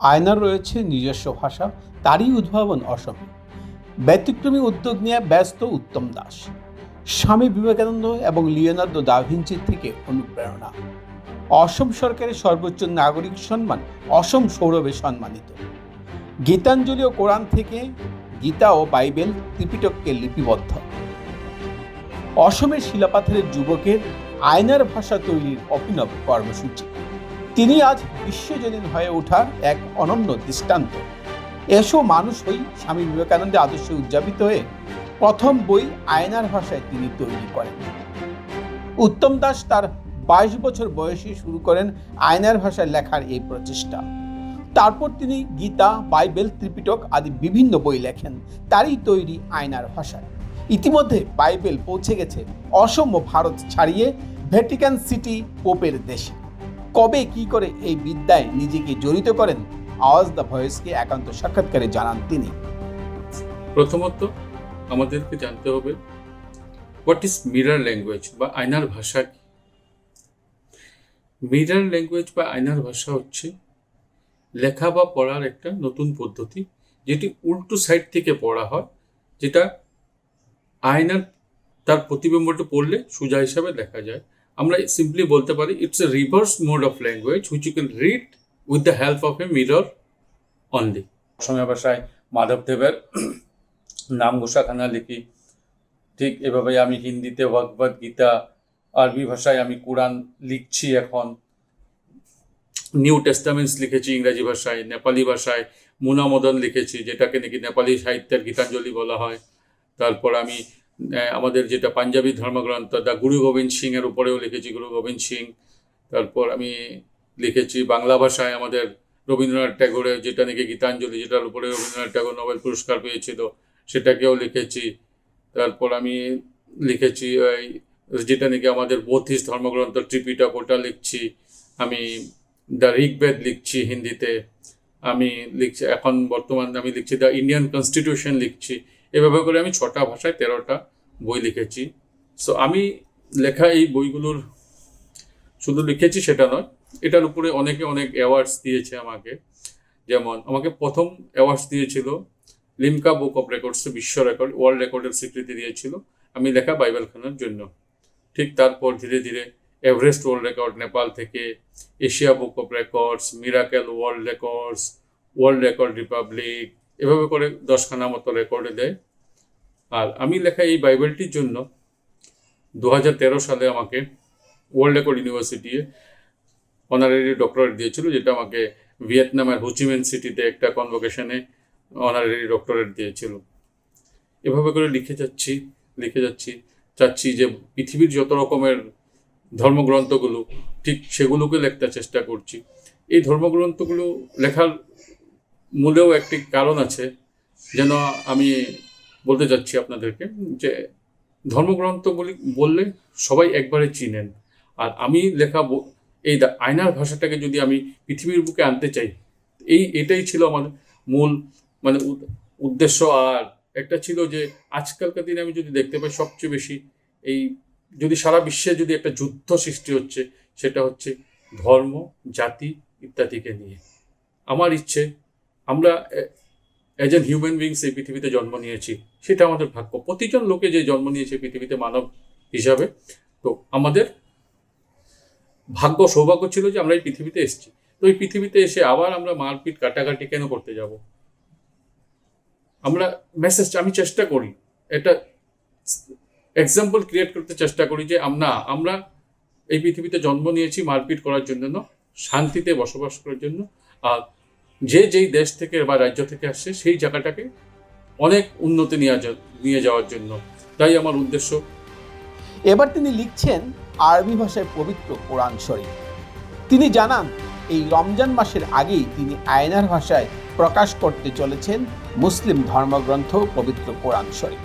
আয়নার রয়েছে নিজস্ব ভাষা, তারই উদ্ভাবন অসমে। ব্যতিক্রমী উদ্যোগ নিয়ে ব্যস্ত উত্তম দাস। স্বামী বিবেকানন্দ এবং লিওনার্দো দাভিঞ্চির থেকে অনুপ্রেরণা। অসম সরকারের সর্বোচ্চ নাগরিক সম্মান, অসম সৌরভে সম্মানিত। গীতাঞ্জলি ও কোরআন থেকে গীতা ও বাইবেল ত্রিপিটককে লিপিবদ্ধ। অসমের শিলাপাথরের যুবকের আয়নার ভাষা তৈরির অভিনব কর্মসূচি। তিনি আজ বিশ্বজনীন হয়ে ওঠার এক অনন্য দৃষ্টান্ত। এসো মানুষ হই স্বামী বিবেকানন্দের আদর্শে উদযাপিত হয়ে প্রথম বই আয়নার ভাষায় তিনি তৈরি করেন। উত্তম দাস তার বাইশ বছর বয়সে শুরু করেন আয়নার ভাষায় লেখার এই প্রচেষ্টা। তারপর তিনি গীতা, বাইবেল, ত্রিপিটক আদি বিভিন্ন বই লেখেন। তারই তৈরি আয়নার ভাষায়। ইতিমধ্যে বাইবেল পৌঁছে গেছে অসম ভারত ছাড়িয়ে ভ্যাটিকান সিটি, পোপের দেশে। কবে কি করে এই বিদ্যায় নিজেকে জড়িত করেন, আওয়াজ দ্য ভয়েসকে একান্ত সাক্ষাৎকারে জানান তিনি। প্রথমত, আমাদেরকে জানতে হবে হোয়াট ইজ মিরার ল্যাঙ্গুয়েজ বা আয়নার ভাষা কি? মিরার ল্যাঙ্গুয়েজ বা আয়নার ভাষা হচ্ছে লেখা বা পড়ার একটা নতুন পদ্ধতি, যেটি উল্টো সাইড থেকে পড়া হয়, যেটা আয়নার তার প্রতিবিম্বটা পড়লে সোজা হিসাবে দেখা যায়। আমরা সিম্পলি বলতে পারি it's a reverse mode of language which you can read with the help of a mirror only Asamiya ভাষায় মাধবদেবের নাম ঘোষাখানা লিখি। ঠিক এভাবে আমি হিন্দিতে ভগবদ গীতা, আরবি ভাষায় আমি কোরআন লিখছি এখন। নিউ টেস্টামেন্টস লিখেছি ইংরাজি ভাষায়, নেপালি ভাষায়, মুনামদন লিখেছি, যেটাকে নাকি নেপালি সাহিত্যের গীতাঞ্জলি বলা হয়। তারপর আমি আমাদের যেটা পাঞ্জাবি ধর্মগ্রন্থ দ্য গুরু গোবিন্দ সিং এর উপরেও লিখেছি, গুরু গোবিন্দ সিং। তারপর আমি লিখেছি বাংলা ভাষায় আমাদের রবীন্দ্রনাথ ট্যাগোরের যেটা নাকি গীতাঞ্জলি, যেটার উপরে রবীন্দ্রনাথ ট্যাগোর নোবেল পুরস্কার পেয়েছিল, সেটাকেও লিখেছি। তারপর আমি লিখেছি ওই যেটা নাকি আমাদের বৌদ্ধিস্ট ধর্মগ্রন্থ ত্রিপিটক, ওটা লিখছি। আমি দ্য ঋগ্বেদ লিখছি হিন্দিতে। আমি লিখছি, এখন বর্তমান আমি লিখছি দ্য ইন্ডিয়ান কনস্টিটিউশন লিখছি। এভাবে করে আমি ছটা ভাষায় তেরোটা বই লিখেছি। সো আমি লেখা এই বইগুলোর শুধু লিখেছি সেটা নয়, এটার উপরে অনেকে অনেক অ্যাওয়ার্ডস দিয়েছে আমাকে। যেমন আমাকে প্রথম অ্যাওয়ার্ডস দিয়েছিল লিমকা বুক অফ রেকর্ডস বিশ্ব রেকর্ড ওয়ার্ল্ড রেকর্ডের স্বীকৃতি দিয়েছিল। আমি লেখা বাইবেল খানার জন্য। ঠিক তারপর ধীরে ধীরে এভারেস্ট ওয়ার্ল্ড রেকর্ড নেপাল থেকে Asia book of records miracle world records world record republic এভাবে করে দশখানা মতো রেকর্ডে দেয়। আর আমি লেখা এই বাইবেলটির জন্য দু হাজার তেরো সালে আমাকে world record university honorary doctorate দিয়েছিল, যেটা আমাকে ভিয়েতনামের হুচিমেন সিটিতে একটা কনভোকেশনে অনারারি ডক্টরেট দিয়েছিল। এভাবে করে লিখে যাচ্ছি লিখে যাচ্ছি, চাচ্ছি যে পৃথিবীর যত রকমের ধর্মগ্রন্থগুলো, ঠিক সেগুলোকে লেখতে চেষ্টা করছি। এই ধর্মগ্রন্থগুলো লেখার মূলেও একটি কারণ আছে, যেন আমি বলতে যাচ্ছি আপনাদেরকে যে ধর্মগ্রন্থগুলি বললে সবাই একবারে চিনেন। আর আমি লেখা এই আয়নার ভাষাটাকে যদি আমি পৃথিবীর বুকে আনতে চাই, এই এটাই ছিল আমার মূল মানে উদ- উদ্দেশ্য। আর একটা ছিল যে আজকালকার দিনে আমি যদি দেখতে পাই সবচেয়ে বেশি এই যদি সারা বিশ্বে যদি একটা যুদ্ধ সৃষ্টি হচ্ছে, সেটা হচ্ছে ধর্ম, জাতি ইত্যাদিকে নিয়ে। আমার ইচ্ছে, আমরা অ্যাজ এন হিউম্যান বিংস এই পৃথিবীতে জন্ম নিয়েছি, সেটা আমাদের ভাগ্য। প্রতিজন লোকে যে জন্ম নিয়েছে পৃথিবীতে মানব হিসাবে। তো আমাদের ভাগ্য সৌভাগ্য ছিল যে আমরা এই পৃথিবীতে এসেছি। তো এই পৃথিবীতে এসে আবার আমরা মারপিট, কাটাকাটি কেন করতে যাব? আমরা মেসেজ আমি চেষ্টা করি এটা এক্সাম্পল ক্রিয়েট করতে চেষ্টা করি যে আমরা আমরা এই পৃথিবীতে জন্ম নিয়েছি মারপিট করার জন্য, শান্তিতে বসবাস করার জন্য, আর যে যেই দেশ থেকে বা রাজ্য থেকে আসছে, সেই জায়গাটাকে অনেক উন্নতি নিয়ে নিয়ে যাওয়ার জন্য। তাই আমার উদ্দেশ্য। এবার তিনি লিখছেন আরবি ভাষায় পবিত্র কোরআন শরীফ। তিনি জানান, এই রমজান মাসের আগেই তিনি আয়নার ভাষায় প্রকাশ করতে চলেছেন মুসলিম ধর্মগ্রন্থ পবিত্র কোরআন শরীফ।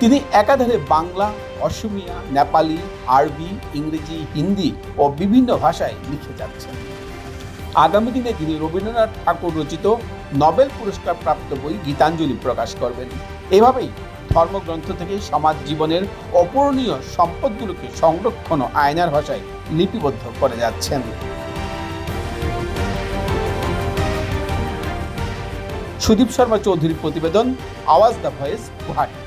তিনি একাধারে বাংলা, অসমিয়া, নেপালি, আরবি, ইংরেজি, হিন্দি ও বিভিন্ন ভাষায় লিখে যাচ্ছেন। আগামী দিনে তিনি রবীন্দ্রনাথ ঠাকুর রচিত নোবেল পুরস্কার প্রাপ্ত বই গীতাঞ্জলি প্রকাশ করবেন। এভাবেই ধর্মগ্রন্থ থেকে সমাজ জীবনের অপূরণীয় সম্পদগুলোকে সংরক্ষণ ও আয়নার ভাষায় লিপিবদ্ধ করে যাচ্ছেন। সুদীপ শর্মা চৌধুরীর প্রতিবেদন আওয়াজ দ্য ভয়েস গুয়াহাটি।